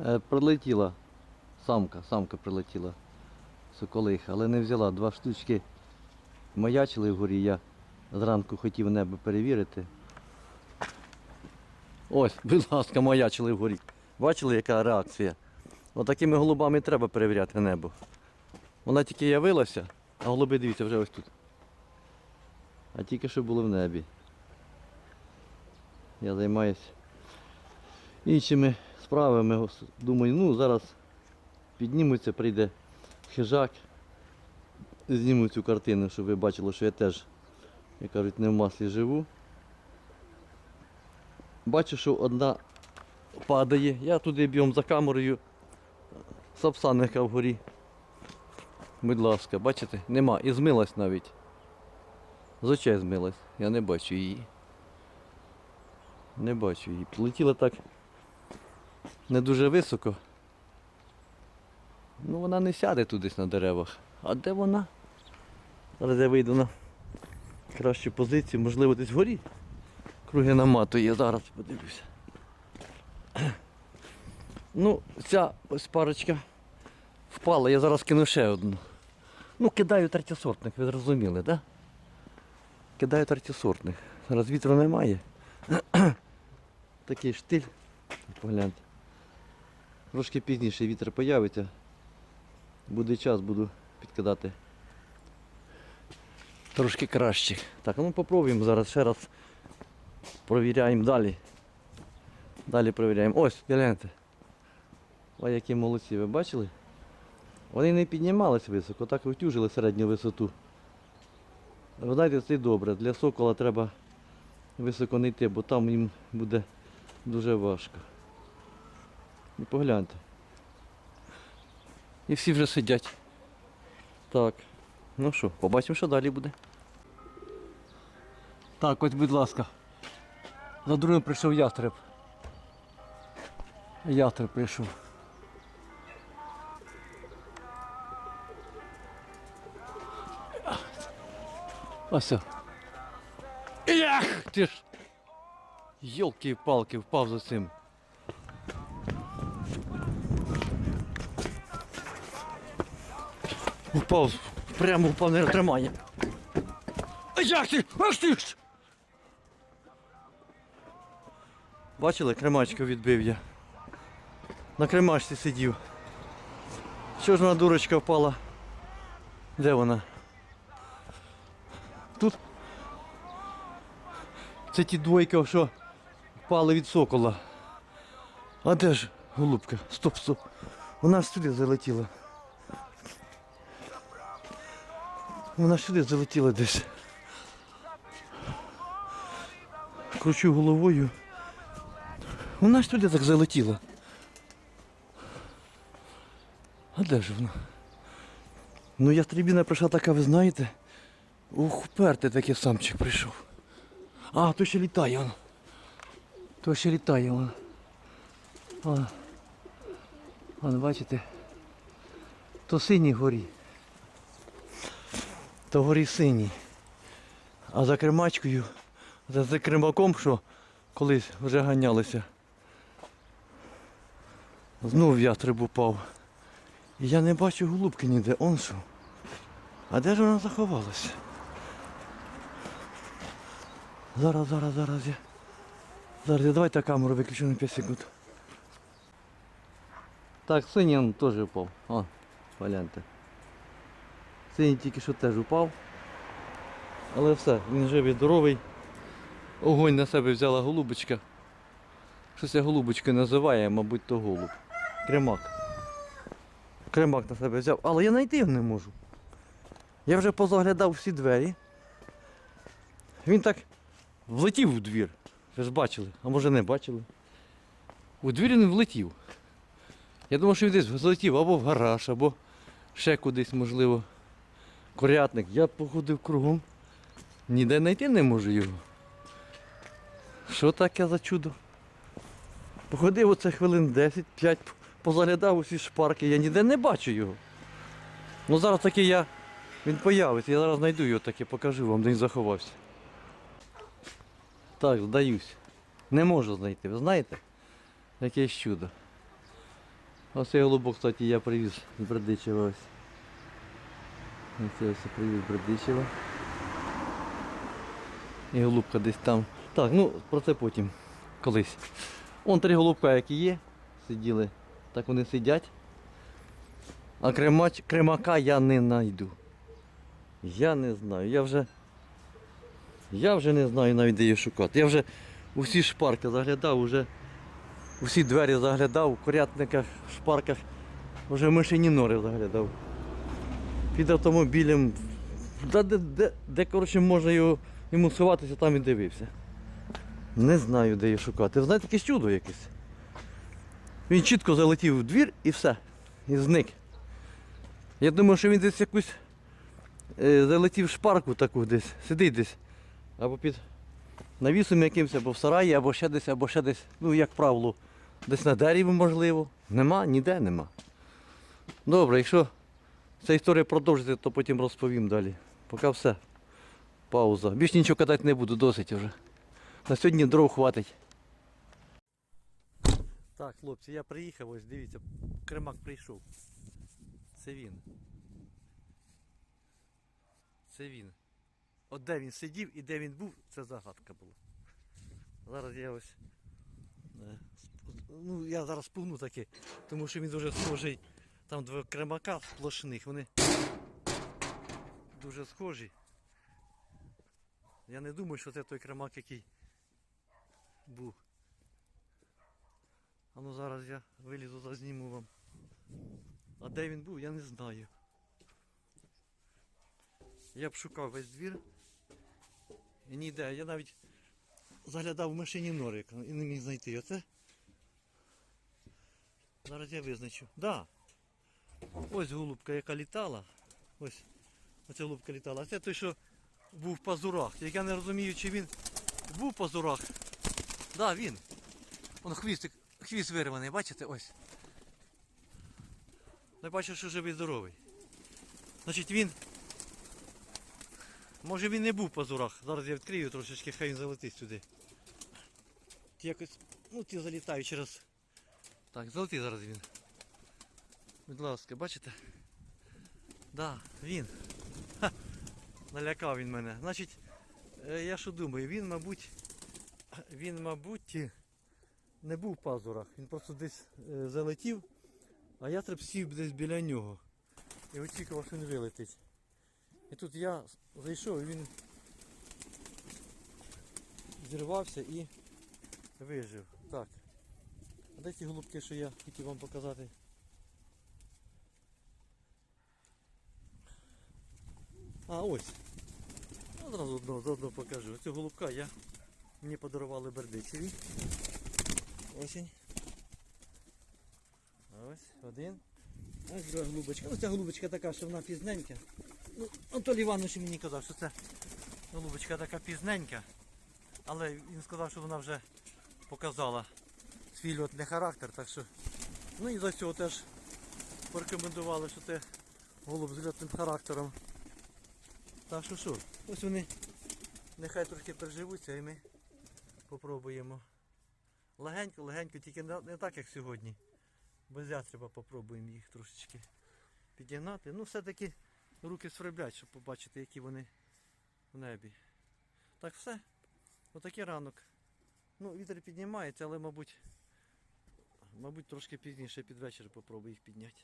Е, Прилетіла самка, самка прилетіла. Соколиха, але не взяла. Два штучки маячили вгорі. Я зранку хотів небо перевірити. Ось, будь ласка, маячили вгорі. Бачили, яка реакція? Отакими голубами треба перевіряти небо. Вона тільки явилася, а голуби, дивіться, вже ось тут. А тільки що були в небі. Я займаюся іншими справами. Ос- Думаю, ну зараз піднімуться, прийде хижак, зніму цю картину, щоб ви бачили, що я теж, як кажуть, не в маслі живу. Бачу, що одна падає. Я туди б'єм за камерою. Сапсанника вгорі. Будь ласка, бачите? Нема. І змилась навіть. З змилась. Я не бачу її. Не бачу її. Летіла так не дуже високо. Ну вона не сяде тут на деревах. А де вона? Зараз я вийду на кращу позицію, можливо, десь вгорі. Круги наматує, зараз подивлюся. Ну, ця ось парочка впала, я зараз кину ще одну. Ну, кидаю третєсортник, ви зрозуміли, так? Да? Кидаю третєсортник. Зараз вітру немає. Такий штиль. Погляньте. Трошки пізніше вітер появиться. Буде час, буду підкидати. Трошки краще. Так, ну попробуємо зараз ще раз. Провіряємо далі. Далі провіряємо. Ось, гляньте. Ой, які молодці, ви бачили? Вони не піднімались високо, так витюжили середню висоту. Ви знаєте, це добре. Для сокола треба високо не йти, бо там їм буде дуже важко. І погляньте. І всі вже сидять. Так. Ну що, побачимо, що далі буде. Так, ось, будь ласка. За другим прийшов ястреб. Ястреб прийшов. Ось. Ях! Ти ж! Йолки-палки, впав за цим. Упав, прямо впав не тримає. А Як ти? Ах ти ж! Бачили, кремачку відбив я. На кремачці сидів. Що ж вона дурочка впала? Де вона? Тут. Це ті двойка, що впали від сокола. А де ж голубка? Стоп, стоп. Вона сюди залетіла. Вона ж сюди залетіла десь. Кручу головою. Вона ж туди так залетіла. А де ж вона? Ну ястребіна прийшла така, ви знаєте. Ух, впертий такий самчик прийшов. А, то ще літає воно. То ще літає воно. Вон, вон, бачите? То синій горі. То горі синій. А за кремачкою, за, за кремаком, що колись вже ганялися. Знов ястреб упав. І я не бачу голубки ніде. Он що. А де ж вона заховалася? Зараз, зараз, зараз я. Зараз я давайте камеру виключу на 5 секунд. Так, синій он теж впав. О, гляньте. Синій тільки що теж упав. Але все, він живий, здоровий. Огонь на себе взяла голубочка. Щось я голубочкою називає, мабуть, то голуб. Кремак. Кремак на себе взяв, але я знайти його не можу. Я вже позаглядав всі двері. Він так влетів у двір. Ви ж бачили, а може не бачили. У двір він влетів. Я думав, що він десь злетів або в гараж, або ще кудись, можливо. Курятник. Я походив кругом. Ніде знайти не можу його. Що таке за чудо? Походив оце хвилин 10-5, позаглядав усі шпарки, я ніде не бачу його. Ну зараз таки я. Він появиться, я зараз знайду його таки, покажу вам, де він заховався. Так, здаюсь. Не можу знайти, ви знаєте? Якесь чудо. Ось цей голубок, кстати, я привіз з Бердичева ось. Ось ось привіз Бердичева. І голубка десь там. Так, ну про це потім. Колись. Вон три голубка, які є, сиділи. Так вони сидять. А кремач, кремака я не знайду. Я не знаю. Я вже. Я вже не знаю навіть де її шукати. Я вже у всі шпарки заглядав, уже у всі двері заглядав, у курятниках, шпарках, вже в мишині нори заглядав. Під автомобілем. Де, де, де, де коротше, можна його, йому сховатися, там і дивився. Не знаю, де її шукати. Знаєте, якесь чудо якесь. Він чітко залетів в двір і все. І зник. Я думаю, що він десь якусь е, залетів в шпарку таку десь, сидить десь. Або під навісом якимось, або в сараї, або ще десь, або ще десь, ну як правило, десь на дереві можливо. Нема, ніде нема. Добре, якщо ця історія продовжиться, то потім розповім далі. Поки все. Пауза. Більш нічого казати не буду, досить вже. На сьогодні дров хватить. Так, хлопці, я приїхав, ось дивіться, кремак прийшов. Це він. Це він. От де він сидів і де він був, це загадка була. Зараз я ось. е, Ну, я зараз спугну таки, тому що він дуже схожий. Там два кремака сплошних, вони дуже схожі. Я не думаю, що це той кремак, який був. А ну зараз я вилізу, зазніму вам. А де він був, я не знаю. Я б шукав весь двір. І ніде. Я навіть заглядав в машині норик і не міг знайти. Оце. Зараз я визначу. Да. Ось голубка, яка літала. Ось. Оця голубка літала. А це той, що був в пазурах. Як я не розумію, чи він був в пазурах. Да, він. Вон хвістик, хвіст вирваний, бачите, ось. Я бачу, що живий здоровий. Значить він. Може він не був в пазурах. Зараз я відкрию трошечки, хай він залетить сюди. Якось. Ну ті залітають через. Так, залетить зараз він. Будь ласка, бачите? Да, він. Ха, налякав він мене. Значить, е, я що думаю, він, мабуть, він, мабуть, не був в пазурах. Він просто десь е, залетів, а ястреб сів десь біля нього. І очікував, що він вилетить. І тут я зайшов і він зірвався і вижив. Так. А де ті голубки, що я хотів вам показати? А, ось. Одразу одного, заодно покажу. Цього голубка я мені подарували бердичеві. Осінь. Ось, один. Ось друга голубочка. Ось ця голубочка така, що вона пізненька. Ну, Анатолій Іванович мені казав, що це голубочка така пізненька. Але він сказав, що вона вже показала свій льотний характер, так що. Ну і за цього теж порекомендували, що це голуб з льотним характером. Так що що, ось вони нехай трошки переживуться і ми попробуємо. Легенько, легенько, тільки не так, як сьогодні. Без ястреба попробуємо їх трошечки підігнати. Ну все-таки руки сверблять, щоб побачити, які вони в небі. Так все. Отакий ранок. Ну, вітер піднімається, але мабуть, мабуть трошки пізніше під вечір попробую їх підняти.